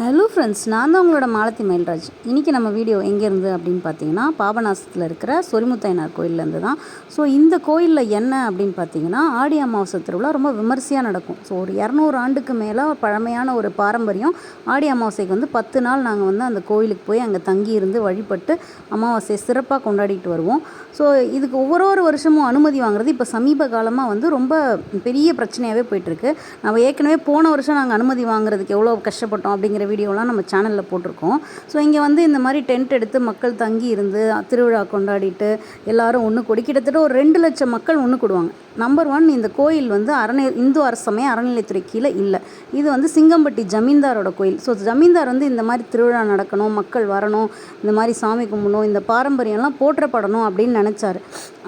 Hello friends நான் தான் உங்களோட மாலத்தி மயில்ராஜ். இன்றைக்கி நம்ம வீடியோ எங்கேருந்து அப்படின்னு பார்த்தீங்கன்னா பாபநாசத்தில் இருக்கிற சொரிமுத்தையனார் கோயிலேருந்து தான். ஸோ இந்த கோயிலில் என்ன அப்படின்னு பார்த்தீங்கன்னா ஆடி அமாவாசை திருவிழா ரொம்ப விமர்சையாக நடக்கும். ஸோ ஒரு இரநூறு ஆண்டுக்கு மேலே பழமையான ஒரு பாரம்பரியம் ஆடி அமாவாசைக்கு வந்து பத்து நாள் நாங்கள் வந்து அந்த கோயிலுக்கு போய் அங்கே தங்கி இருந்து வழிபட்டு அமாவாசையை சிறப்பாக கொண்டாடிட்டு வருவோம். ஸோ இதுக்கு ஒவ்வொரு ஒரு வருஷமும் அனுமதி வாங்குறது இப்போ சமீப காலமாக வந்து ரொம்ப பெரிய பிரச்சனையாகவே போயிட்டுருக்கு நம்ம ஏற்கனவே போன வருஷம் நாங்கள் அனுமதி வாங்குறதுக்கு எவ்வளோ கஷ்டப்பட்டோம் அப்படிங்கிற வீடியோலாம் நம்ம சேனலில் போட்டிருக்கோம். ஸோ இங்கே வந்து இந்த மாதிரி டென்ட் எடுத்து மக்கள் தங்கி இருந்து திருவிழா கொண்டாடிட்டு எல்லாரும் ஒன்று கூடி கிட்டத்தட்ட ஒரு ரெண்டு லட்சம் மக்கள் ஒன்று கூடுவாங்க. நம்பர் ஒன் இந்த கோயில் வந்து அறநிலை இந்து அரசு அறநிலைத்துறை கீழே இல்லை. இது வந்து சிங்கம்பட்டி ஜமீன்தாரோட கோயில். ஸோ ஜமீன்தார் வந்து இந்த மாதிரி திருவிழா நடக்கணும் மக்கள் வரணும் இந்த மாதிரி சாமி கும்பிடணும் இந்த பாரம்பரியம்லாம் போற்றப்படணும் அப்படின்னு நினச்சாரு.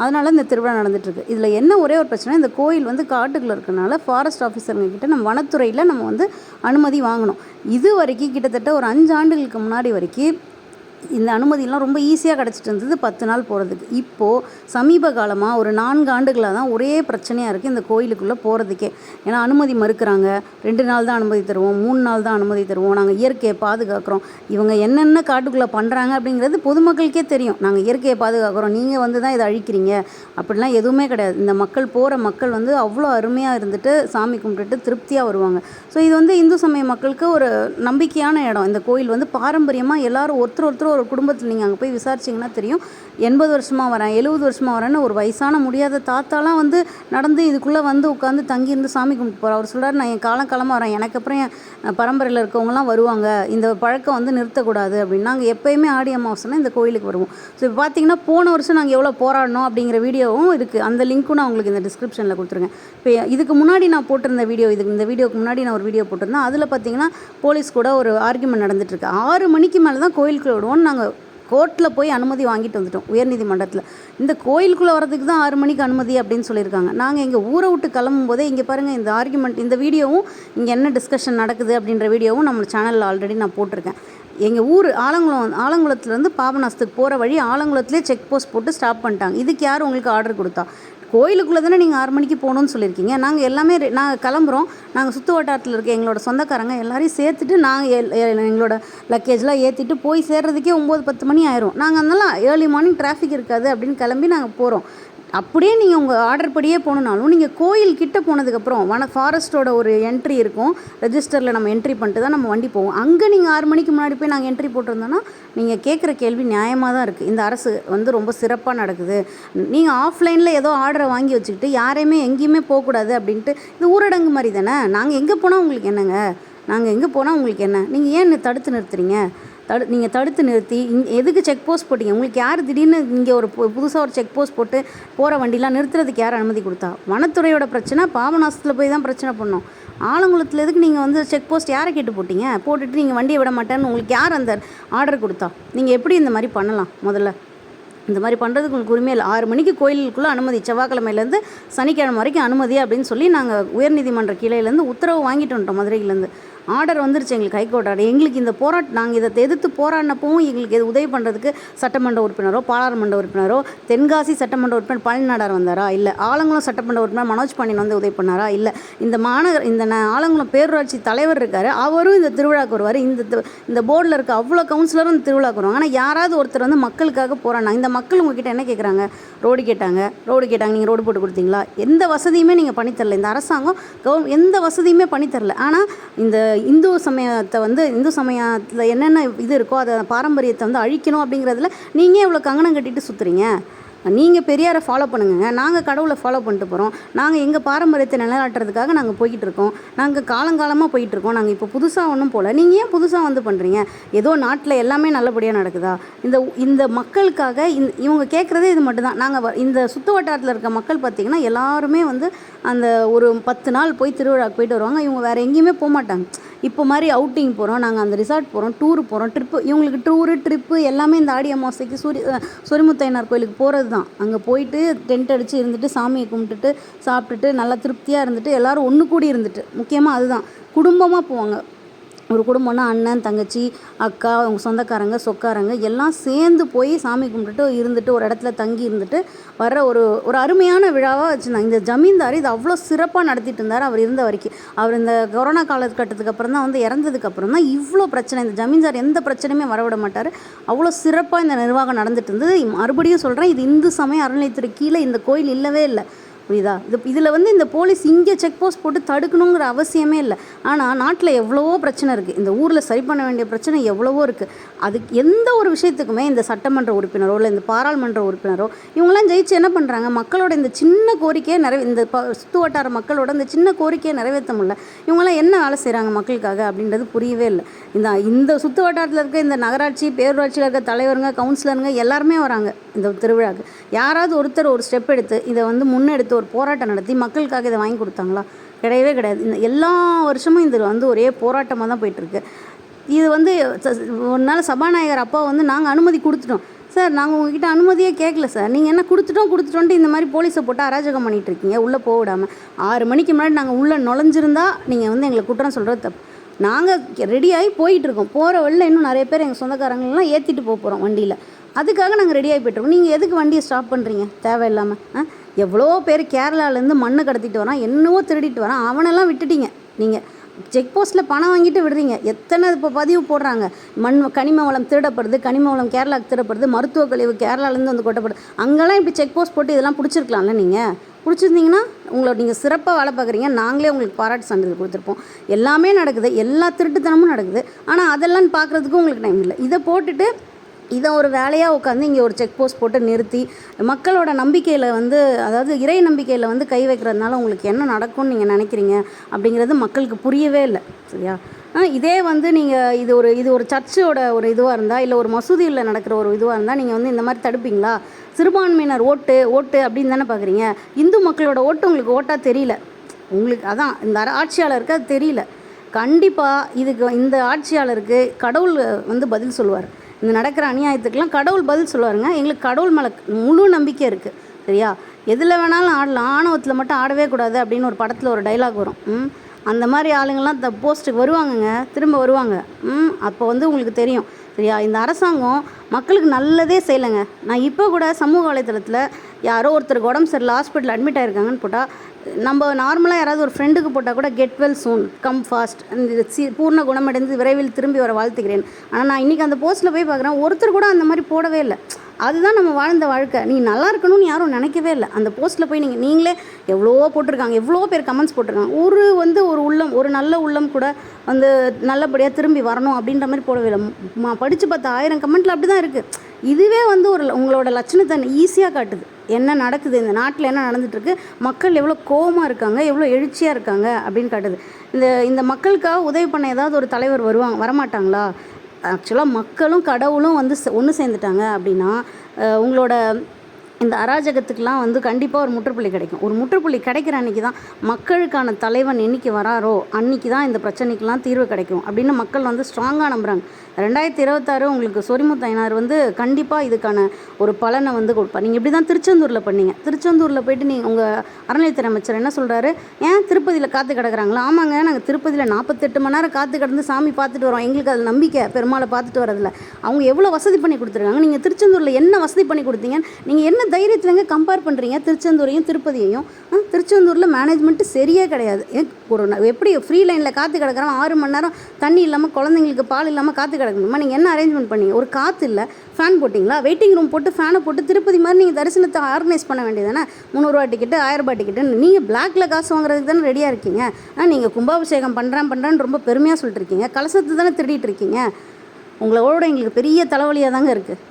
அதனால இந்த திருவிழா நடந்துட்டுருக்கு. இதில் என்ன ஒரே ஒரு பிரச்சனை இந்த கோயில் வந்து காட்டுக்குள்ளே இருக்கனால ஃபாரஸ்ட் ஆஃபீஸருங்க கிட்ட நம்ம வனத்துறையில் நம்ம வந்து அனுமதி வாங்கணும். இது வரைக்கும் கிட்டத்தட்ட ஒரு அஞ்சு ஆண்டுகளுக்கு முன்னாடி வரைக்கும் இந்த அனுமதியெல்லாம் ரொம்ப ஈஸியாக கிடச்சிட்டு இருந்தது பத்து நாள் போகிறதுக்கு இப்போது சமீப காலமாக ஒரு நான்கு ஆண்டுகளாக தான் ஒரே பிரச்சனையாக இருக்குது இந்த கோயிலுக்குள்ளே போகிறதுக்கே ஏன்னா அனுமதி மறுக்கிறாங்க. ரெண்டு நாள் தான் அனுமதி தருவோம். மூணு நாள் தான் அனுமதி தருவோம். நாங்கள் இயற்கையை பாதுகாக்கிறோம். இவங்க என்னென்ன காட்டுக்குள்ளே பண்ணுறாங்க அப்படிங்கிறது பொதுமக்களுக்கே தெரியும். நாங்கள் இயற்கையை பாதுகாக்கிறோம். நீங்கள் வந்து தான் இதை அழிக்கிறீங்க. அப்படிலாம் எதுவுமே கிடையாது. இந்த மக்கள் போகிற மக்கள் வந்து அவ்வளோ அருமையாக இருந்துட்டு சாமி கும்பிட்டுட்டு திருப்தியாக வருவாங்க. ஸோ இது வந்து இந்து சமய மக்களுக்கு ஒரு நம்பிக்கையான இடம். இந்த கோயில் வந்து பாரம்பரியமாக எல்லோரும் ஒருத்தர் ஒருத்தர் ஒரு குடும்பத்தில் நீங்கள் அங்கே போய் விசாரிச்சிங்கன்னா தெரியும். எண்பது வருஷமாக வரேன் எழுபது வருஷமாக வரேன்னு ஒரு வயசான முடியாத தாத்தாலாம் வந்து நடந்து இதுக்குள்ளே வந்து உட்காந்து தங்கியிருந்து சாமி கும்பிட்டு போகிறார் அவர் சொல்கிறார் நான் என் காலம் காலமாக வரேன். எனக்கு அப்புறம் என் பரம்பரையில் இருக்கவங்கலாம் வருவாங்க. இந்த பழக்கம் வந்து நிறுத்தக்கூடாது. அப்படின்னு நாங்கள் எப்போயுமே ஆடி அமாவாசைனா இந்த கோயிலுக்கு வருவோம். ஸோ இப்போ பார்த்தீங்கன்னா போன வருஷம் நாங்கள் எவ்வளோ போராடணும் அப்படிங்கிற வீடியோவும் இருக்குது அந்த லிங்க்கும் நான் உங்களுக்கு இந்த டிஸ்கிரிப்ஷனில் கொடுத்துருங்க இப்போ இதுக்கு முன்னாடி நான் போட்டிருந்த வீடியோ இதுக்கு இந்த வீடியோக்கு முன்னாடி நான் ஒரு வீடியோ போட்டிருந்தேன். அதில் பார்த்தீங்கன்னா போலீஸ் கூட ஒரு ஆர்குமெண்ட் நடந்துட்டுருக்கு ஆறு மணிக்கு மேலே தான் கோயிலுக்குள்ள விடுவோம்னு நாங்கள் கோர்ட்டில் போய் அனுமதி வாங்கிட்டு வந்துட்டோம் உயர்நீதிமன்றத்தில். இந்த கோயிலுக்குள்ளே வரதுக்கு தான் ஆறு மணிக்கு அனுமதி அப்படின்னு சொல்லியிருக்காங்க. நாங்கள் எங்கள் ஊரை விட்டு கிளம்பும் போதே இங்கே பாருங்கள் இந்த ஆர்குமெண்ட் இந்த வீடியோவும் இங்கே என்ன டிஸ்கஷன் நடக்குது அப்படின்ற வீடியோவும் நம்ம சேனலில் ஆல்ரெடி நான் போட்டிருக்கேன். எங்கள் ஊர் ஆலங்குளம் ஆலங்குளத்துலேருந்து பாபநாசத்துக்கு போகிற வழி ஆலங்குளத்துலேயே செக் போஸ்ட் போட்டு ஸ்டாப் பண்ணிட்டாங்க. இதுக்கு யார் உங்களுக்கு ஆர்டர் கொடுத்தா? கோயிலுக்குள்ளே தானே நீங்கள் ஆறு மணிக்கு போகணுன்னு சொல்லியிருக்கீங்க. நாங்கள் எல்லாமே நாங்கள் கிளம்புறோம். நாங்கள் சுற்று வட்டாரத்தில் இருக்க எங்களோட சொந்தக்காரங்க எல்லாரையும் சேர்த்துட்டு நாங்கள் எங்களோட லக்கேஜ்லாம் ஏற்றிட்டு போய் சேர்றதுக்கே ஒம்பது பத்து மணி ஆயிரும். நாங்கள் அதனால் ஏர்லி மார்னிங் டிராஃபிக் இருக்காது அப்படின்னு கிளம்பி நாங்கள் போகிறோம் அப்படியே நீங்கள் உங்கள் ஆர்டர் படியே போகணுனாலும் நீங்கள் கோயில் கிட்டே போனதுக்கப்புறம் வன ஃபாரஸ்ட்டோட ஒரு என்ட்ரி இருக்கும். ரெஜிஸ்டரில் நம்ம என்ட்ரி பண்ணிட்டு தான் நம்ம வண்டி போவோம். அங்கே நீங்கள் ஆறு மணிக்கு முன்னாடி போய் நாங்கள் என்ட்ரி போட்டிருந்தோன்னா நீங்கள் கேட்குற கேள்வி நியாயமாக தான் இருக்குது இந்த அரசு வந்து ரொம்ப சிறப்பாக நடக்குது. நீங்கள் ஆஃப்லைனில் ஏதோ ஆர்டரை வாங்கி வச்சுக்கிட்டு யாரையுமே எங்கேயுமே போகக்கூடாது அப்படின்ட்டு இது ஊரடங்கு மாதிரி தானே? நாங்கள் எங்கே போனால் உங்களுக்கு என்னங்க? நாங்கள் எங்கே போனால் உங்களுக்கு என்ன? நீங்கள் ஏன் தடுத்து நிறுத்துறீங்க? தடு நீங்கள் தடுத்து நிறுத்தி இங் எதுக்கு செக் போஸ்ட் போட்டிங்க? உங்களுக்கு யார் திடீர்னு இங்கே ஒரு பு புதுசாக ஒரு செக் போஸ்ட் போட்டு போகிற வண்டிலாம் நிறுத்துறதுக்கு யார் அனுமதி கொடுத்தா? வனத்துறையோட பிரச்சனை பாபநாசத்தில் போய் தான் பிரச்சனை பண்ணோம். ஆலங்குளத்தில் எதுக்கு நீங்கள் வந்து செக் போஸ்ட் யாரை கேட்டு போட்டிங்க? போட்டுட்டு நீங்கள் வண்டியை விட மாட்டேன்னு உங்களுக்கு யார் அந்த ஆர்டர் கொடுத்தா? நீங்கள் எப்படி இந்த மாதிரி பண்ணலாம் முதல்ல? இந்த மாதிரி பண்ணுறதுக்கு உங்களுக்கு உரிமை இல்லை. ஆறு மணிக்கு கோயிலுக்குள்ளே அனுமதி செவ்வாய்க்கிழமையிலேருந்து சனிக்கிழமை வரைக்கும் அனுமதி அப்படின்னு சொல்லி நாங்கள் உயர்நீதிமன்ற கிளையிலேருந்து உத்தரவு வாங்கிட்டு வந்துட்டோம் மதுரையிலேருந்து. ஆர்டர் வந்துருச்சு எங்களுக்கு ஹைகோர்ட் ஆர்டர் எங்களுக்கு இந்த போராட்டம் நாங்கள் இதை எதிர்த்து போராடினப்பவும் எங்களுக்கு இது உதவி பண்ணுறதுக்கு சட்டமன்ற உறுப்பினரோ பாராளுமன்ற உறுப்பினரோ தென்காசி சட்டமன்ற உறுப்பினர் பழனிநாடார் வந்தாரா? இல்லை ஆலங்குளம் சட்டமன்ற உறுப்பினர் மனோஜ் பாண்டியன் வந்து உதவி பண்ணாரா? இல்லை இந்த மாநகர் இந்த ஆலங்குளம் பேரூராட்சி தலைவர் இருக்கார் அவரும் இந்த திருவிழாக்கு வருவார். இந்த இந்த போர்டில் இருக்க அவ்வளோ கவுன்சிலரும் இந்த திருவிழாக்கு வருவாங்க. ஆனால் யாராவது ஒருத்தர் வந்து மக்களுக்காக போராடினாங்க இந்த மக்கள் உங்ககிட்ட என்ன கேட்குறாங்க ரோடு கேட்டாங்க ரோடு கேட்டாங்க நீங்கள் ரோடு போட்டு கொடுத்தீங்களா? எந்த வசதியுமே நீங்கள் பண்ணித்தரல இந்த அரசாங்கம் கவு எந்த வசதியுமே பண்ணித்தரல ஆனால் இந்த இந்து சமயத்தை வந்து இந்து சமயத்தில் என்னென்ன இது இருக்கோ அதை பாரம்பரியத்தை வந்து அழிக்கணும் அப்படிங்கிறதுல நீங்கள் இவ்வளோ கங்கணம் கட்டிட்டு சுற்றுறீங்க நீங்கள் பெரியாரை ஃபாலோ பண்ணுங்க. நாங்கள் கடவுளை ஃபாலோ பண்ணிட்டு போகிறோம் நாங்கள் எங்கள் பாரம்பரியத்தை நிலைநாட்டுறதுக்காக நாங்கள் போய்கிட்டு இருக்கோம். நாங்கள் காலங்காலமாக போயிட்டு இருக்கோம். நாங்கள் இப்போ புதுசாக ஒன்றும் போகல நீங்கள் ஏன் புதுசாக வந்து பண்ணுறீங்க ஏதோ நாட்டில் எல்லாமே நல்லபடியாக நடக்குதா? இந்த இந்த மக்களுக்காக இந்த இவங்க கேட்குறதே இது மட்டும்தான். நாங்கள் இந்த சுற்று வட்டாரத்தில் இருக்க மக்கள் பார்த்திங்கன்னா எல்லாருமே வந்து அந்த ஒரு பத்து நாள் போய் திருவிழாக்கு போயிட்டு வருவாங்க. இவங்க வேறு எங்கேயுமே போக மாட்டாங்க இப்போ மாதிரி அவுட்டிங் போகிறோம் நாங்கள் அந்த ரிசார்ட் போகிறோம் டூர் போகிறோம் ட்ரிப்பு இவங்களுக்கு டூரு ட்ரிப்பு எல்லாமே இந்த ஆடி அமாவாசைக்கு சூரிய சொரிமுத்தையனார் கோயிலுக்கு போகிறது தான் அங்கே போயிட்டு டென்ட் அடித்து இருந்துட்டு சாமியை கும்பிட்டுட்டு சாப்பிட்டுட்டு நல்லா திருப்தியாக இருந்துட்டு எல்லோரும் ஒன்று கூடி இருந்துட்டு முக்கியமாக அதுதான். குடும்பமாக போவாங்க. ஒரு குடும்பம்னா அண்ணன் தங்கச்சி அக்கா அவங்க சொந்தக்காரங்க சொக்காரங்க எல்லாம் சேர்ந்து போய் சாமி கும்பிட்டுட்டு இருந்துட்டு ஒரு இடத்துல தங்கி இருந்துட்டு வர்ற ஒரு ஒரு அருமையான விழாவாக வச்சுருந்தாங்க. இந்த ஜமீன்தார் இது அவ்வளோ சிறப்பாக நடத்திட்டு இருந்தார் அவர் இருந்த வரைக்கும். அவர் இந்த கொரோனா காலகட்டத்துக்கு அப்புறம் தான் வந்து இறந்ததுக்கு அப்புறம் தான் இவ்வளோ பிரச்சனை இந்த ஜமீன்தார் எந்த பிரச்சனையுமே வரவிட மாட்டார். அவ்வளோ சிறப்பாக இந்த நிர்வாகம் நடந்துட்டு இருந்தது. மறுபடியும் சொல்கிறேன் இது இந்து சமய அறநிலையத்துறை கீழே இந்த கோயில் இல்லவே இல்லை. புரியுதா இது இதில் வந்து இந்த போலீஸ் இங்கே செக் போஸ்ட் போட்டு தடுக்கணுங்கிற அவசியமே இல்லை. ஆனால் நாட்டில் எவ்வளவோ பிரச்சனை இருக்குது இந்த ஊரில் சரி பண்ண வேண்டிய பிரச்சனை எவ்வளவோ இருக்குது அதுக்கு எந்த ஒரு விஷயத்துக்குமே இந்த சட்டமன்ற உறுப்பினரோ இல்லை இந்த பாராளுமன்ற உறுப்பினரோ இவங்களாம் ஜெயிச்சு என்ன பண்ணுறாங்க மக்களோட இந்த சின்ன கோரிக்கையை நிறைவே இந்த ப வட்டார மக்களோட இந்த சின்ன கோரிக்கையை நிறைவேற்ற முடியல. இவங்களாம் என்ன வேலை செய்கிறாங்க மக்களுக்காக அப்படின்றது புரியவே இல்லை. இந்த இந்த சுத்து வட்டாரத்தில் இருக்க இந்த நகராட்சி பேரூராட்சியில் இருக்க தலைவருங்க கவுன்சிலருங்க எல்லாருமே வராங்க. இந்த திருவிழாவுக்கு யாராவது ஒருத்தர் ஒரு ஸ்டெப் எடுத்து இதை வந்து முன்னெடுத்து ஒரு போராட்டம் நடத்தி மக்களுக்காக இதை வாங்கி கொடுத்தாங்களா? கிடையவே கிடையாது. இந்த எல்லா வருஷமும் இது வந்து ஒரே போராட்டமாக தான் போயிட்டுருக்கு. இது வந்து ச- ஒரு நாள் சபாநாயகர் அப்பா வந்து நாங்கள் அனுமதி கொடுத்துட்டோம். சார் நாங்கள் உங்ககிட்ட அனுமதியே கேட்கல சார். நீங்கள் என்ன கொடுத்துட்டோம் கொடுத்துட்டோன்ட்டு இந்த மாதிரி போலீஸை போட்டு அராஜகம் பண்ணிட்டு இருக்கீங்க உள்ளே போக விடாமல் ஆறு மணிக்கு முன்னாடி நாங்கள் உள்ளே நுழைஞ்சிருந்தா நீங்கள் வந்து எங்களை குற்றம் சொல்கிறது தப்பு. நாங்கள் ரெடியாகி போயிட்டுருக்கோம் போகிற வழியில் இன்னும் நிறைய பேர் எங்கள் சொந்தக்காரங்களெலாம் ஏற்றிட்டு போக போகிறோம் வண்டியில். அதுக்காக நாங்கள் ரெடியாகி போயிட்டுருக்கோம். நீங்கள் எதுக்கு வண்டியை ஸ்டாப் பண்ணுறீங்க தேவையில்லாமல் ஆ? எவ்வளோ பேர் கேரளாலேருந்து மண்ணை கடத்திட்டு வரான் என்னவோ திருடிட்டு வரான் அவனெல்லாம் விட்டுட்டீங்க. நீங்கள் செக் போஸ்ட்டில் பணம் வாங்கிட்டு விடுறீங்க. எத்தனை இப்போ பதிவு போடுறாங்க? மண் கனிம வளம் திருடப்படுது கனிம வளம் கேரளாவுக்கு திருடப்படுது மருத்துவ கழிவு கேரளாலேருந்து வந்து கொட்டப்படுது. அங்கெல்லாம் இப்படி செக் போஸ்ட் போட்டு இதெல்லாம் பிடிச்சிருக்கலாம்ல நீங்கள் பிடிச்சிருந்தீங்கன்னா உங்களை நீங்கள் சிறப்பாக வேலை பார்க்குறீங்க. நாங்களே உங்களுக்கு பாராட்டு சான்றிதழ் கொடுத்துருப்போம். எல்லாமே நடக்குது எல்லா திருட்டுத்தனமும் நடக்குது. ஆனால் அதெல்லாம் பார்க்குறதுக்கும் உங்களுக்கு டைம் இல்லை. இதை போட்டுட்டு இதை ஒரு வேலையாக உட்காந்து இங்கே ஒரு செக் போஸ்ட் போட்டு நிறுத்தி மக்களோட நம்பிக்கையில் வந்து அதாவது இறை நம்பிக்கையில் வந்து கை வைக்கிறதுனால உங்களுக்கு என்ன நடக்கும்னு நீங்கள் நினைக்கிறீங்க அப்படிங்கிறது மக்களுக்கு புரியவே இல்லை சரியா? ஆ, இதே வந்து நீங்கள் இது ஒரு இது ஒரு சர்ச்சோட ஒரு இதுவாக இருந்தால் இல்லை ஒரு மசூதியில் நடக்கிற ஒரு இதுவாக இருந்தால் நீங்கள் வந்து இந்த மாதிரி தடுப்பீங்களா? சிறுபான்மையினர் ஓட்டு ஓட்டு அப்படின்னு தானே பார்க்குறீங்க இந்து மக்களோட ஓட்டு உங்களுக்கு ஓட்டாக தெரியல. உங்களுக்கு அதான் இந்த ஆட்சியாளருக்கு அது தெரியல. கண்டிப்பாக இதுக்கு இந்த ஆட்சியாளருக்கு கடவுள் வந்து பதில் சொல்லுவார். இந்த நடக்கிற அநியாயத்துக்கெல்லாம் கடவுள் பதில் சொல்லுவாருங்க. எங்களுக்கு கடவுள் மேலே முழு நம்பிக்கை இருக்குது சரியா? எதில் வேணாலும் ஆடலாம். ஆணவத்தில் மட்டும் ஆடவே கூடாது அப்படின்னு ஒரு படத்தில் ஒரு டைலாக் வரும். அந்த மாதிரி ஆளுங்கள்லாம் இந்த போஸ்ட்டுக்கு வருவாங்கங்க. திரும்ப வருவாங்க. ம்? அப்போ வந்து உங்களுக்கு தெரியும். சரியா? இந்த அரசாங்கம் மக்களுக்கு நல்லதே செய்யலைங்க. நான் இப்போ கூட சமூக வலைத்தளத்தில் யாரோ ஒருத்தருக்கு உடம்பு சரியில்லை ஹாஸ்பிட்டல் அட்மிட் ஆயிருக்காங்கன்னு போட்டால் நம்ம நார்மலாக யாராவது ஒரு ஃப்ரெண்டுக்கு போட்டால் கூட get well soon come fast C பூர்ண குணமடைந்து விரைவில் திரும்பி வர வாழ்த்துக்கிறேன் ஆனால் நான் இன்றைக்கி அந்த போஸ்ட்டில் போய் பார்க்குறேன் ஒருத்தர் கூட அந்த மாதிரி போடவே இல்லை. அதுதான் நம்ம வாழ்ந்த வாழ்க்கை. நீ நல்லா இருக்கணும்னு யாரும் நினைக்கவே இல்லை. அந்த போஸ்ட்டில் போய் நீங்கள் நீங்களே எவ்வளோ போட்டிருக்காங்க எவ்வளோ பேர் கமெண்ட்ஸ் போட்டிருக்காங்க. ஒரு வந்து ஒரு உள்ளம் ஒரு நல்ல உள்ளம் கூட வந்து நல்லபடியாக திரும்பி வரணும் அப்படின்ற மாதிரி போடவே இல்லை. படித்து பார்த்த ஆயிரம் கமெண்ட்டில் அப்படி தான் இருக்குது இதுவே வந்து ஒரு உங்களோட லட்சணத்தை ஈஸியாக காட்டுது. என்ன நடக்குது? இந்த நாட்டில் என்ன நடந்துகிட்ருக்கு மக்கள் எவ்வளோ கோவமாக இருக்காங்க? எவ்வளோ எழுச்சியாக இருக்காங்க? அப்படின்னு காட்டுது. இந்த இந்த மக்களுக்காக உதவி பண்ண ஏதாவது ஒரு தலைவர் வருவாங்க வரமாட்டாங்களா? ஆக்சுவலாக மக்களும் கடவுளும் வந்து ஒன்று சேர்ந்துட்டாங்க அப்படின்னா உங்களோட இந்த அராஜகத்துக்கெலாம் வந்து கண்டிப்பாக ஒரு முற்றுப்புள்ளி கிடைக்கும். ஒரு முற்றுப்புள்ளி கிடைக்கிற அன்றைக்கி தான் மக்களுக்கான தலைவன் இன்னைக்கு வராரோ அன்றைக்கி தான் இந்த பிரச்சனைக்கெலாம் தீர்வு கிடைக்கும் அப்படின்னு மக்கள் வந்து ஸ்ட்ராங்காக நம்புகிறாங்க ரெண்டாயிரத்தி இருபத்தாறு உங்களுக்கு சொரிமுத்தாயனார் வந்து கண்டிப்பாக இதுக்கான ஒரு பலனை வந்து கொடுப்பார். நீங்கள் இப்படி தான் திருச்செந்தூரில் பண்ணீங்க. திருச்செந்தூரில் போயிட்டு நீங்கள் உங்கள் அறநிலையத்துறை அமைச்சர் என்ன சொல்கிறாரு ஏன் திருப்பதியில் காத்து கிடக்குறாங்களா? ஆமாங்க நாங்கள் திருப்பதியில் நாற்பத்தெட்டு மணி நேரம் காத்து கிடந்து சாமி பார்த்துட்டு வரோம். எங்களுக்கு அதில் நம்பிக்கை பெருமாளை பார்த்துட்டு வரதில்ல. அவங்க எவ்வளோ வசதி பண்ணி கொடுத்துருக்காங்க. நீங்கள் திருச்செந்தூரில் என்ன வசதி பண்ணி கொடுத்தீங்க நீங்கள் என்ன தைரியத்துலங்க கம்பேர் பண்ணுறீங்க திருச்செந்தூரையும் திருப்பதியையும். ஆ, திருச்செந்தூரில் மேனேஜ்மெண்ட்டு சரியே கிடையாது. ஏன் ஒரு எப்படி ஃப்ரீ லைனில் காற்று கிடக்குறோம்? ஆறு மணி நேரம் தண்ணி இல்லாமல் குழந்தைங்களுக்கு பால் இல்லாமல் காற்று கிடக்கணுமா? நீங்கள் என்ன அரேஞ்ச்மெண்ட் பண்ணீங்க? ஒரு காற்று இல்லை ஃபேன் போட்டிங்களா? வெயிட்டிங் ரூம் போட்டு ஃபேனை போட்டு திருப்பதி மாதிரி நீங்கள் தரிசனத்தை ஆர்கனைஸ் பண்ண வேண்டியதானே முந்நூறுரூவா டிக்கெட்டு ஆயிரரூபா டிக்கெட்டு நீங்கள் பிளாக்ல காசு வாங்குறதுக்கு தானே ரெடியாக இருக்கீங்க? ஆ நீங்கள் கும்பாபிஷேகம் பண்ணுறேன் பண்ணுறேன்னு ரொம்ப பெருமையாக சொல்லிட்டு இருக்கீங்க. கலசத்தை தானே திருடிட்டு இருக்கீங்க? உங்களோட எங்களுக்கு பெரிய தலைவலியாக தாங்க இருக்குது